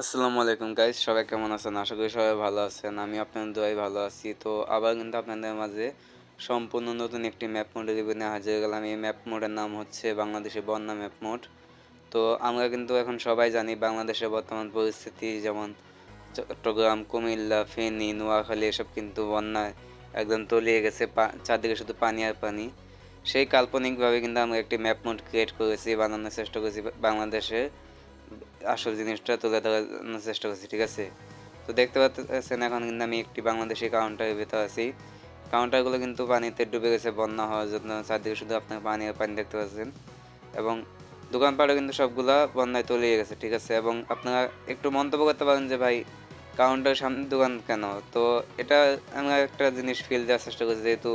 আসসালামু আলাইকুম গাইজ সবাই কেমন আছেন? আশা করি সবাই ভালো আছেন। আমি আপনাদের দোয়াই ভালো আছি। তো আবার কিন্তু আপনাদের মাঝে সম্পূর্ণ নতুন একটি ম্যাপ মোডের রিভিউ নিয়ে হাজির গেলাম। এই ম্যাপ মোডের নাম হচ্ছে বাংলাদেশের বন্যা ম্যাপ মোড তো আমরা কিন্তু এখন সবাই জানি বাংলাদেশের বর্তমান পরিস্থিতি, যেমন চট্টগ্রাম, কুমিল্লা, ফেনী, নোয়াখালী, এসব কিন্তু বন্যায় একদম তলিয়ে গেছে। চারদিকে শুধু পানি আর পানি। সেই কাল্পনিকভাবে কিন্তু আমরা একটি ম্যাপ মোড ক্রিয়েট করেছি, বানানোর চেষ্টা করেছি বাংলাদেশের। আসল জিনিসটা তুলে ধরার চেষ্টা করছি, ঠিক আছে? তো দেখতে পাচ্ছেন এখন কিন্তু আমি একটি বাংলাদেশি কাউন্টারের ভেতর আছি। কাউন্টারগুলো কিন্তু পানিতে ডুবে গেছে, বন্যা হওয়ার জন্য চারদিকে শুধু আপনার পানি পানি দেখতে পাচ্ছেন। এবং দোকানপাটও কিন্তু সবগুলা বন্যায় তলিয়ে গেছে, ঠিক আছে? এবং আপনারা একটু মন্তব্য করতে পারেন যে, ভাই কাউন্টার সামনে দোকান কেন? তো এটা আমরা একটা জিনিস ফিল দেওয়ার চেষ্টা করছি, যেহেতু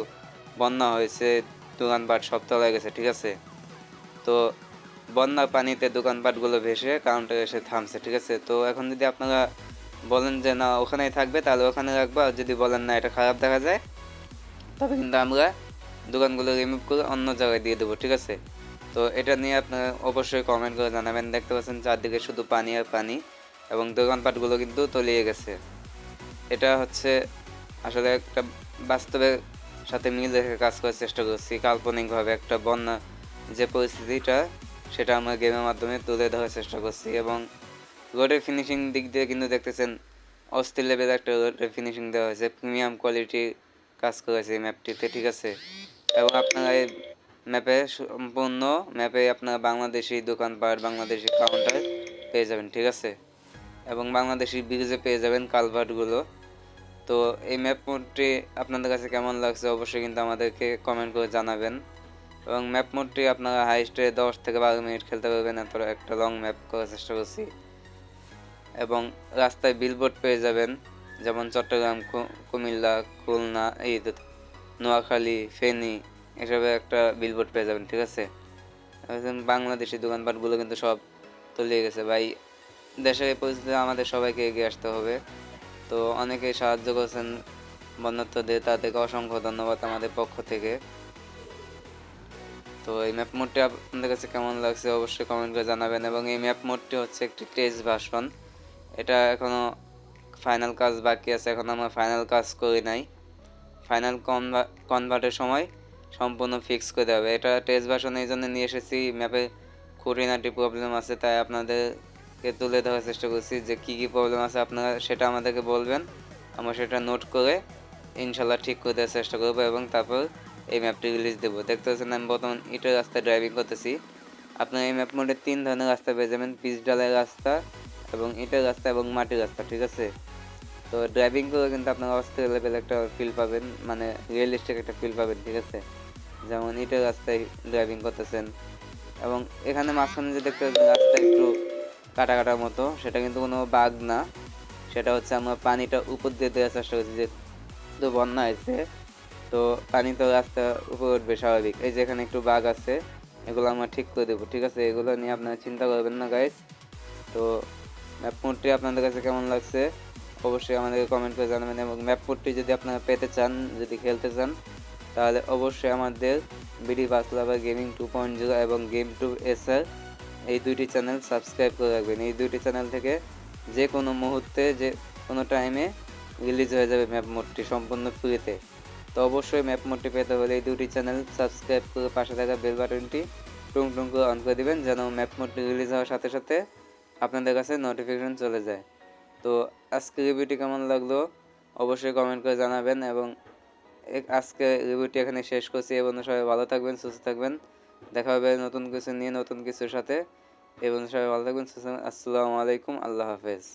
বন্যা হয়েছে, দোকানপাট সব তলায় গেছে, ঠিক আছে? তো বন্যার পানিতে দোকানপাটগুলো ভেসে কাউন্টারে এসে থামছে ঠিক আছে? তো এখন যদি আপনারা বলেন যে না ওখানেই থাকবে তাহলে ওখানে রাখব। আর যদি বলেন না এটা খারাপ দেখা যায় তবে কিন্তু আমরা দোকানগুলো রিমুভ করে অন্য জায়গায় দিয়ে দেবো ঠিক আছে? তো এটা নিয়ে আপনারা অবশ্যই কমেন্ট করে জানাবেন। দেখতে পাচ্ছেন চারদিকে শুধু পানি আর পানি এবং দোকানপাটগুলো কিন্তু তলিয়ে গেছে। এটা হচ্ছে আসলে একটা বাস্তবের সাথে মিল রেখে কাজ করার চেষ্টা করছি। কাল্পনিকভাবে একটা বন্যা যে পরিস্থিতিটা সেটা আমরা গেমের মাধ্যমে তুলে ধরার চেষ্টা করছি এবং রোডের ফিনিশিং দিক দিয়ে কিন্তু দেখতেছেন অস্থির লেভেল একটা রোডের ফিনিশিং দেওয়া হয়েছে। প্রিমিয়াম কোয়ালিটির কাজ করেছে এই ম্যাপটিতে ঠিক আছে? এবং আপনারা এই ম্যাপে সম্পূর্ণ ম্যাপে আপনারা বাংলাদেশি দোকানপাট, বাংলাদেশি কাউন্টার পেয়ে যাবেন, ঠিক আছে? এবং বাংলাদেশি ব্রিজে পেয়ে যাবেন কালভার্টগুলো তো এই ম্যাপটি আপনাদের কাছে কেমন লাগছে অবশ্যই কিন্তু আমাদেরকে কমেন্ট করে জানাবেন। এবং ম্যাপ মোডটি আপনারা হাইস্টে দশ থেকে বারো মিনিট খেলতে পারবেন। এত একটা লং ম্যাপ করার চেষ্টা করছি। এবং রাস্তায় বিলবোর্ড পেয়ে যাবেন, যেমন চট্টগ্রাম কুমিল্লা, খুলনা, এই নোয়াখালী, ফেনী এসবে একটা বিলবোর্ড পেয়ে যাবেন, ঠিক আছে? বাংলাদেশি দোকানপাটগুলো কিন্তু সব তলিয়ে গেছে। ভাই, দেশের এই পরিস্থিতিতে আমাদের সবাইকে এগিয়ে আসতে হবে। তো অনেকেই সাহায্য করছেন বন্যার্থদের তাদেরকে অসংখ্য ধন্যবাদ আমাদের পক্ষ থেকে। তো এই ম্যাপ মোডটি আপনাদের কাছে কেমন লাগছে অবশ্যই কমেন্ট করে জানাবেন এবং এই ম্যাপ মোডটি হচ্ছে একটি টেস্ট ভার্সন এটা এখনও ফাইনাল কাজ বাকি আছে, এখন আমরা ফাইনাল কাজ করি নাই। ফাইনাল কনভার্টের সময় সম্পূর্ণ ফিক্স করে দেবে এটা টেস্ট ভার্সন এই জন্য নিয়ে এসেছি ম্যাপে খুঁটিনাটি প্রবলেম আছে, তাই আপনাদেরকে তুলে ধরার চেষ্টা করছি যে কী কী প্রবলেম আছে, আপনারা সেটা আমাদেরকে বলবেন। আমরা সেটা নোট করে ইনশাল্লাহ ঠিক করে দেওয়ার চেষ্টা করব এবং তারপর এই ম্যাপটি রিলিজ দেবো। দেখতে পাচ্ছেন আমি বর্তমান ইটের রাস্তায় ড্রাইভিং করতেছি। আপনার এই ম্যাপ মোডে তিন ধরনের রাস্তা পেয়ে যাবেন পিচ ডালের রাস্তা এবং ইটের রাস্তা এবং মাটির রাস্তা, ঠিক আছে? তো ড্রাইভিং করে কিন্তু আপনার অস্থির লেভেল একটা ফিল পাবেন মানে রিয়েলিস্টিক একটা ফিল পাবেন, ঠিক আছে? যেমন ইটের রাস্তায় ড্রাইভিং করতেছেন। এবং এখানে মাঝখানে যে দেখতে পাচ্ছেন, রাস্তা একটু কাটা কাটার মতো, সেটা কিন্তু কোনো বাঘ না। সেটা হচ্ছে আমরা পানিটা উপর দিয়ে দেওয়ার চেষ্টা করছি যে বন্যা হয়েছে। তো পানি তো রাস্তা উপরে উঠবে স্বাভাবিক। এই যে এখানে একটু বাঘ আছে, এগুলো আমরা ঠিক করে দেবো, ঠিক আছে? এগুলো নিয়ে আপনারা চিন্তা করবেন না গাইস তো ম্যাপ মোডটি আপনাদের কাছে কেমন লাগছে? অবশ্যই আমাদেরকে কমেন্ট করে জানাবেন এবং ম্যাপ মোডটি যদি আপনারা পেতে চান, যদি খেলতে চান, তাহলে অবশ্যই আমাদের বিডি বাসলা বা গেমিং টু পয়েন্ট জিরো এবং গেম টু এসআর এই দুইটি চ্যানেল সাবস্ক্রাইব করে রাখবেন। এই দুইটি চ্যানেল থেকে যে কোনো মুহূর্তে, যে কোনো টাইমে রিলিজ হয়ে যাবে ম্যাপ মোডটি সম্পূর্ণ ফ্রিতে তো অবশ্যই ম্যাপ মোডটি পেতে হলে এই দুটি চ্যানেল সাবস্ক্রাইব করে পাশে থাকা বেল বাটনটি টুং টুং করে অন করে দিবেন, যেন ম্যাপ মোডটি রিলিজ হওয়ার সাথে সাথে আপনাদের কাছে নোটিফিকেশন চলে যায়। তো আজকে রিভিউটি কেমন লাগল অবশ্যই কমেন্ট করে জানাবেন এবং আজকে রিভিউটি এখানে শেষ করছি। এবং সবাই ভালো থাকবেন, সুস্থ থাকবেন। দেখা হবে নতুন কিছু নিয়ে, নতুন কিছুর সাথে। এবং সবাই ভালো থাকবেন, সুস্থ আসসালামু আলাইকুম, আল্লাহ হাফেজ।